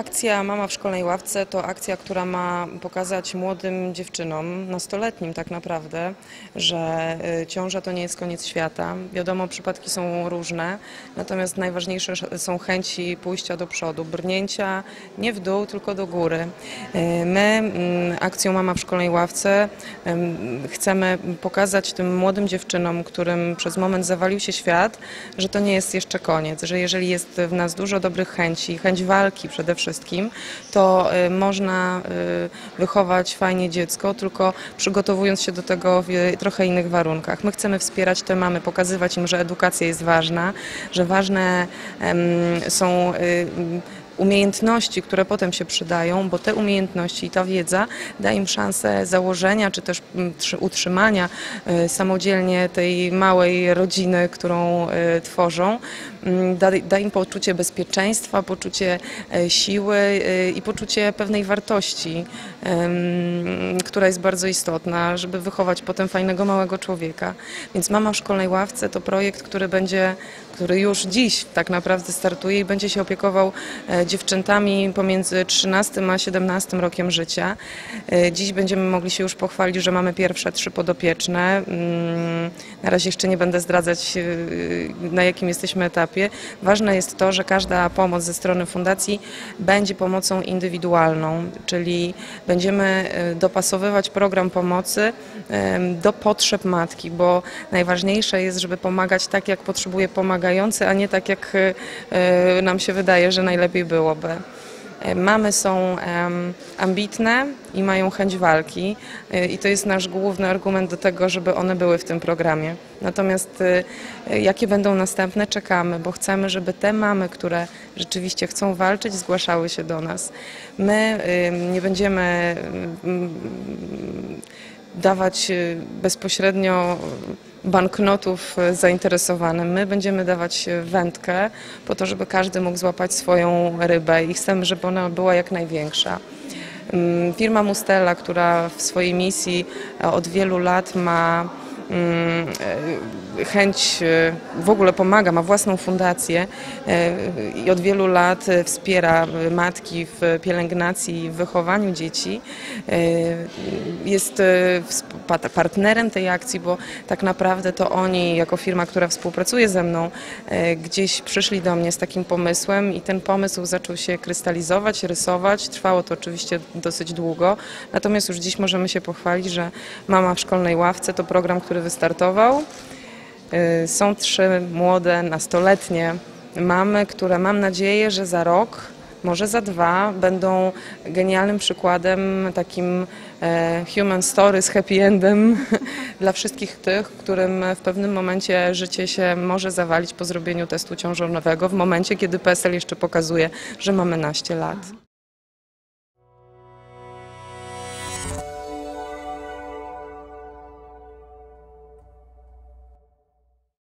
Akcja Mama w szkolnej ławce to akcja, która ma pokazać młodym dziewczynom, nastoletnim tak naprawdę, że y, ciąża to nie jest koniec świata. Wiadomo, przypadki są różne, natomiast najważniejsze są chęci pójścia do przodu, brnięcia nie w dół, tylko do góry. Y, My mm, akcją Mama w szkolnej ławce em, chcemy pokazać tym młodym dziewczynom, którym przez moment zawalił się świat, że to nie jest jeszcze koniec, że jeżeli jest w nas dużo dobrych chęci, chęć walki przede wszystkim, to y, można y, wychować fajnie dziecko, tylko przygotowując się do tego w trochę innych warunkach. My chcemy wspierać te mamy, pokazywać im, że edukacja jest ważna, że ważne są y, umiejętności, które potem się przydają, bo te umiejętności i ta wiedza da im szansę założenia czy też mm, trzy- utrzymania y, samodzielnie tej małej rodziny, którą y, tworzą. Mm, Da, da im poczucie bezpieczeństwa, poczucie e, siły i poczucie pewnej wartości, która jest bardzo istotna, żeby wychować potem fajnego małego człowieka. Więc Mama w szkolnej ławce to projekt, który będzie, który już dziś tak naprawdę startuje i będzie się opiekował e, dziewczętami pomiędzy 13 a 17 rokiem życia. E, Dziś będziemy mogli się już pochwalić, że mamy pierwsze trzy podopieczne. Mm, Na razie jeszcze nie będę zdradzać, e, na jakim jesteśmy etapie. Ważne jest to, że każda pomoc ze strony fundacji będzie pomocą indywidualną, czyli będziemy e, dopasowywać program pomocy do potrzeb matki, bo najważniejsze jest, żeby pomagać tak, jak potrzebuje pomagający, a nie tak, jak nam się wydaje, że najlepiej byłoby. E, Mamy są ambitne i mają chęć walki e, i to jest nasz główny argument do tego, żeby one były w tym programie. Natomiast e, jakie będą następne, czekamy, bo chcemy, żeby te mamy, które rzeczywiście chcą walczyć, zgłaszały się do nas. My nie będziemy em, dawać bezpośrednio banknotów e, zainteresowanym. My będziemy dawać e, wędkę po to, żeby każdy mógł złapać swoją rybę i chcemy, żeby ona była jak największa. Mm, Firma Mustela, która w swojej misji e, od wielu lat ma chęć, e, w ogóle pomaga, ma własną fundację e, i od wielu lat e, wspiera e, matki w pielęgnacji i wychowaniu dzieci. E, Jest e, partnerem tej akcji, bo tak naprawdę to oni, jako firma, która współpracuje ze mną, e, gdzieś przyszli do mnie z takim pomysłem i ten pomysł zaczął się krystalizować, rysować. Trwało to oczywiście dosyć długo, natomiast już dziś możemy się pochwalić, że Mama w szkolnej ławce to program, który wystartował. Y, Są trzy młode, nastoletnie mamy, które mam nadzieję, że za rok, może za dwa, będą genialnym przykładem, takim e, human story z happy endem dla wszystkich tych, którym w pewnym momencie życie się może zawalić po zrobieniu testu ciążowego, w momencie, kiedy PESEL jeszcze pokazuje, że mamy naście lat.